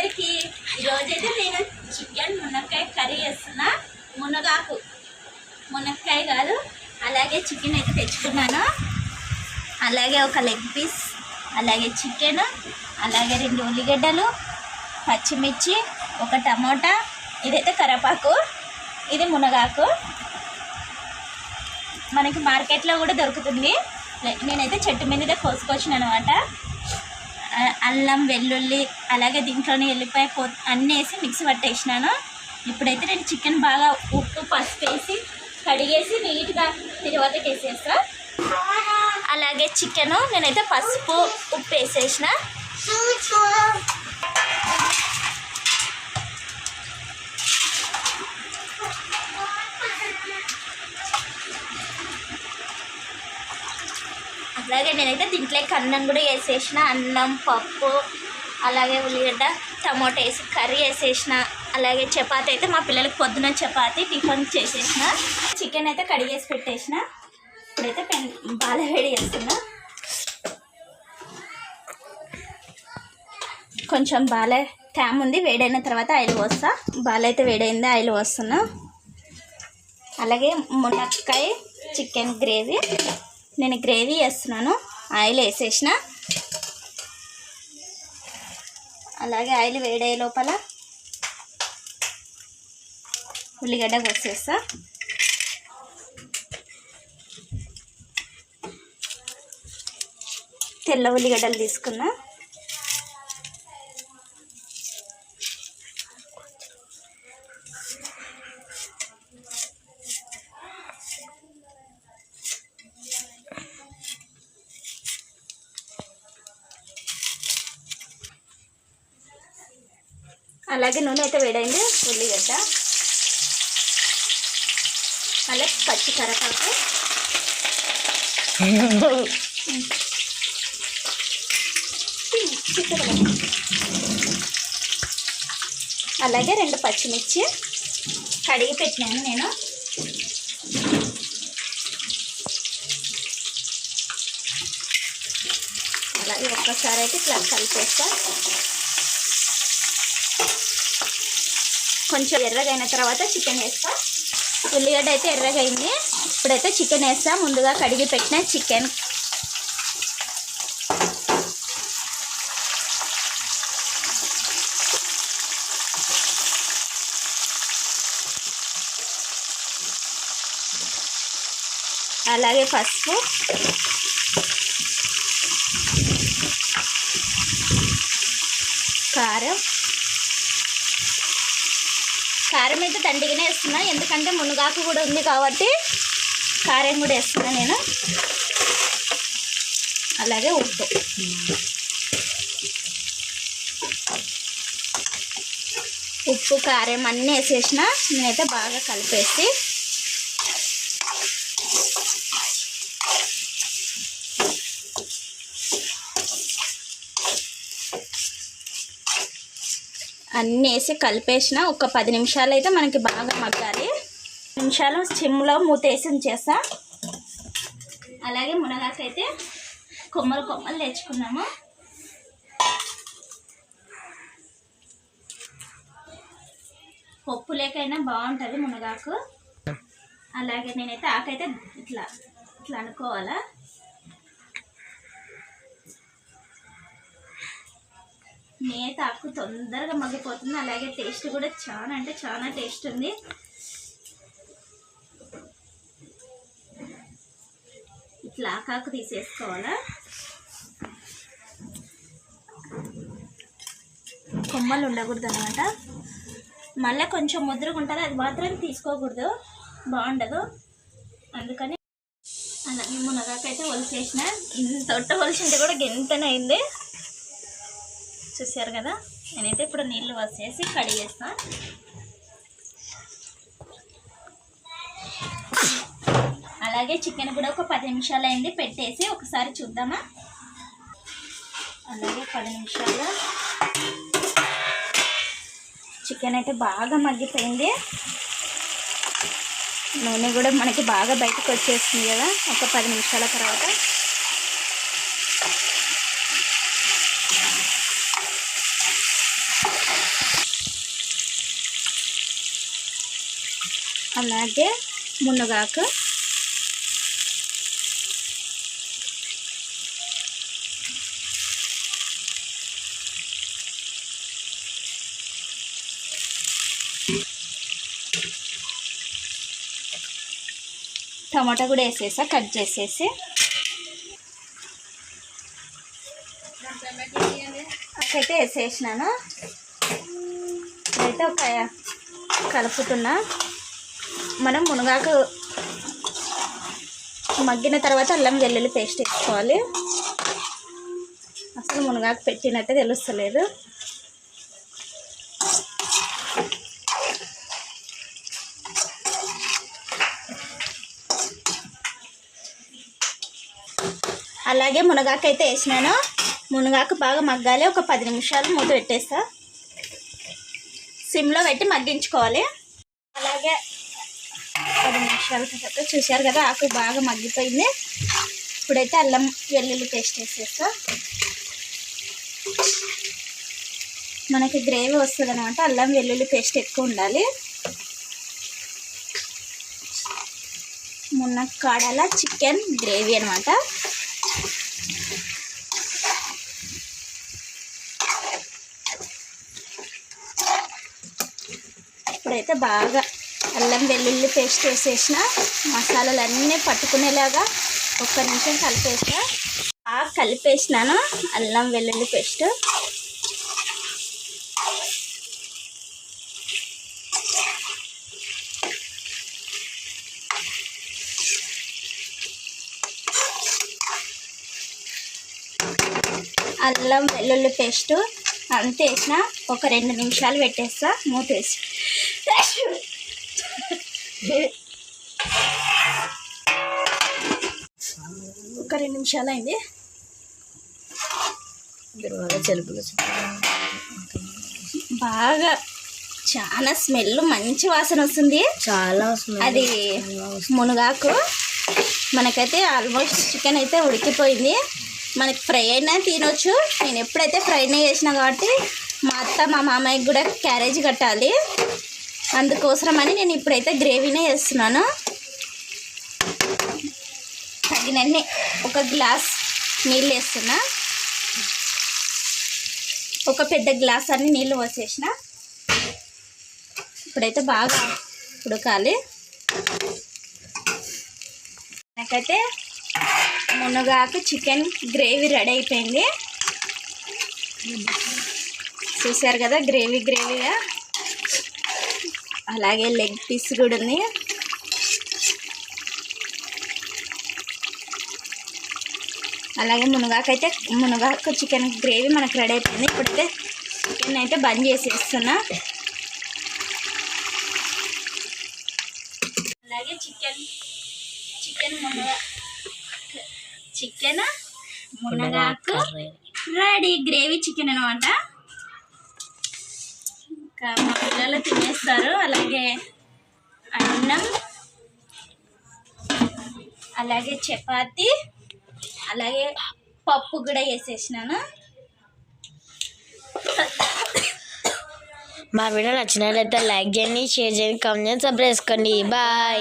అందరికీ ఈరోజైతే నేను చికెన్ మునక్కాయ కర్రీ చేస్తున్నా. మునగాకు. మునక్కాయ కాదు అలాగే చికెన్ అయితే తెచ్చుకున్నాను. అలాగే ఒక లెగ్ పీస్ అలాగే చికెన్ అలాగే రెండు ఉల్లిగడ్డలు పచ్చిమిర్చి ఒక టమోటా ఇదైతే కరపాకు ఇది మునగాకు. మనకి మార్కెట్లో కూడా దొరుకుతుంది. నేనైతే చెట్టు మీదనే కోసుకొచ్చిన అనమాట అల్లం వెల్లుల్లి అలాగే దీంట్లోనే ఎల్లిపాయ పో అన్నీ వేసి మిక్సీ పట్టేసినాను. ఇప్పుడైతే నేను చికెన్ బాగా ఉప్పు పసుపు వేసి కడిగేసి నీట్గా తిరువాతకి వేసేస్తా. అలాగే చికెను నేనైతే పసుపు ఉప్పు వేసేసిన. అలాగే నేనైతే దీంట్లోకి అన్నం కూడా వేసేసిన అన్నం పప్పు అలాగే ఉల్లిగడ్డ టమాటో వేసి కర్రీ వేసేసిన అలాగే చపాతి అయితే మా పిల్లలకి పొద్దున చపాతి టిఫిన్ చేసేసిన. చికెన్ అయితే కడిగేసి పెట్టేసిన. ఇప్పుడైతే పెన్ బాగా వేడి చేస్తున్నా కొంచెం బాగా ట్యామ్ ఉంది వేడైన తర్వాత ఆయిల్ పోస్తా. బాగా అయితే వేడైంది ఆయిల్ పోస్తున్నా. అలాగే మునక్కాయ చికెన్ గ్రేవీ. నేను గ్రేవీ వేస్తున్నాను ఆయిల్ వేసేసిన. అలాగే ఆయిల్ వేడే లోపల ఉల్లిగడ్డ కోసేస్తా. తెల్ల ఉల్లిగడ్డలు తీసుకున్నా. అలాగే నూనె అయితే వేడైంది ఉల్లిగడ్డ అలాగే పచ్చి కరపాకు అలాగే రెండు పచ్చిమిర్చి కడిగి పెట్టినాను నేను. అలాగే ఒక్కసారి అయితే ఇట్లా కలిపేస్తా. కొంచెం ఎర్రగా అయిన తర్వాత చికెన్ వేస్తా. ఉల్లిగడ్డ అయితే ఎర్రగా అయింది ఇప్పుడైతే చికెన్ వేస్తా. ముందుగా కడిగి పెట్టిన చికెన్ అలాగే పసుపు. కారం. కారం అయితే దండిగానే వేస్తున్నా. ఎందుకంటే మునగాకు కూడా ఉంది కాబట్టి కారం కూడా వేస్తున్నా నేను. అలాగే ఉప్పు. ఉప్పు కారం అన్నీ వేసేసిన. నేనైతే బాగా కలిపేసి అన్నీ వేసి కలిపేసిన ఒక పది నిమిషాలు అయితే మనకి బాగా మగ్గాలి. నిమిషాలు సిమ్లో మూత వేసి అలాగే మునగాకైతే కొమ్మలు కొమ్మలు తెచ్చుకున్నాము. పప్పు లేకైనా బాగుంటుంది మునగాకు. అలాగే నేనైతే ఆకైతే ఇట్లా ఇట్లా అనుకోవాలా. నేత ఆకు తొందరగా మగ్గిపోతుంది. అలాగే టేస్ట్ కూడా చాలా అంటే చాలా టేస్ట్ ఉంది. ఇట్లా ఆకాకు తీసేసుకోవాలా? కొమ్మలు ఉండకూడదు అనమాట మళ్ళీ కొంచెం ముద్రగా ఉంటుంది. అది మాత్రం తీసుకోకూడదు. బాగుండదు. అందుకని అలాగే మునగాకైతే ఒలిసేసిన ఇంత ఒట్ట ఒలిసింటే కూడా గెంతనే చూసారు కదా? నేనైతే ఇప్పుడు నీళ్ళు వసేసి కడిగేస్తా అలాగే చికెన్ కూడా ఒక పది నిమిషాలు అయింది. పెట్టేసి ఒకసారి చూద్దామా? అలాగే పది నిమిషాలు. చికెన్ అయితే బాగా మగ్గిపోయింది. నూనె కూడా మనకి బాగా బయటకు వచ్చేస్తుంది కదా? ఒక పది నిమిషాల తర్వాత. అలాగే మునగాకు టమాటా కూడా వేసేసా కట్ చేసేసి. అయితే వేసేసినాను. అయితే ఒక కలుపుతున్నా. మనం మునగాకు మగ్గిన తర్వాత అల్లం వెల్లుల్లి పేస్ట్ వేసుకోవాలి. అసలు మునగాకు పెట్టినట్టే తెలుస్తలేదు. అలాగే మునగాకు అయితే వేసినాను. మునగాకు బాగా మగ్గాలి. ఒక పది నిమిషాలు మూత పెట్టేస్తా. సిమ్లో పెట్టి మగ్గించుకోవాలి. అలాగే తర్వాత చూశారు కదా ఆకు బాగా మగ్గిపోయింది. ఇప్పుడైతే అల్లం వెల్లుల్లి పేస్ట్ వేసేస్తా. మనకి గ్రేవీ వస్తుంది అనమాట అల్లం వెల్లుల్లి పేస్ట్ ఎక్కువ ఉండాలి. మునక్కాడల చికెన్ గ్రేవీ అనమాట ఇప్పుడైతే బాగా అల్లం వెల్లుల్లి పేస్ట్ వేసేసిన. మసాలాలు అన్నీ పట్టుకునేలాగా ఒక్క నిమిషం కలిపేసా బాగా కలిపేసినాను అల్లం వెల్లుల్లి పేస్ట్. అల్లం వెల్లుల్లి పేస్ట్ అంతేసిన వేసిన ఒక రెండు నిమిషాలు పెట్టేస్తా. మూతేసి ఒక రెండు నిమిషాలు అయింది. చెలుపులు బాగా చాలా స్మెల్ మంచి వాసన వస్తుంది. చాలా అది మునగాకు. మనకైతే ఆల్మోస్ట్ చికెన్ అయితే ఉడికిపోయింది. మనకి ఫ్రై అయినా తినొచ్చు. నేను ఎప్పుడైతే ఫ్రైనే చేసిన కాబట్టి మా అత్త మా మామయ్యకి కూడా క్యారేజ్ కట్టాలి. అందుకోసమని నేను ఇప్పుడైతే గ్రేవీనే చేస్తున్నాను. తగినన్ని ఒక గ్లాస్ నీళ్ళు వేస్తున్నా. ఒక పెద్ద గ్లాస్ అన్ని నీళ్ళు పోసేసిన. ఇప్పుడైతే బాగా ఉడకాలి. నాకైతే మునగాకు చికెన్ గ్రేవీ రెడీ అయిపోయింది. చూసారు కదా గ్రేవీ గ్రేవీగా? అలాగే లెగ్ పీస్ కూడా ఉంది అలాగే మునగాకు అయితే మునగాకు చికెన్ గ్రేవీ మనకు రెడీ అయిపోయింది. ఇప్పుడైతే చికెన్ అయితే బంద్ చేసేస్తున్నా. అలాగే చికెన్ చికెన్ మునగా చికెన్ మునగాకు రెడీ. గ్రేవీ చికెన్ అనమాట మా పిల్లలు తినేస్తారు. అలాగే అన్నం అలాగే చపాతి అలాగే పప్పు కూడా వేసేసినాను. మా వీడియో నచ్చినట్లయితే లైక్ చేయండి షేర్ చేయండి కామెంట్ చేయండి సబ్స్క్రైబ్ చేసుకోండి. బాయ్.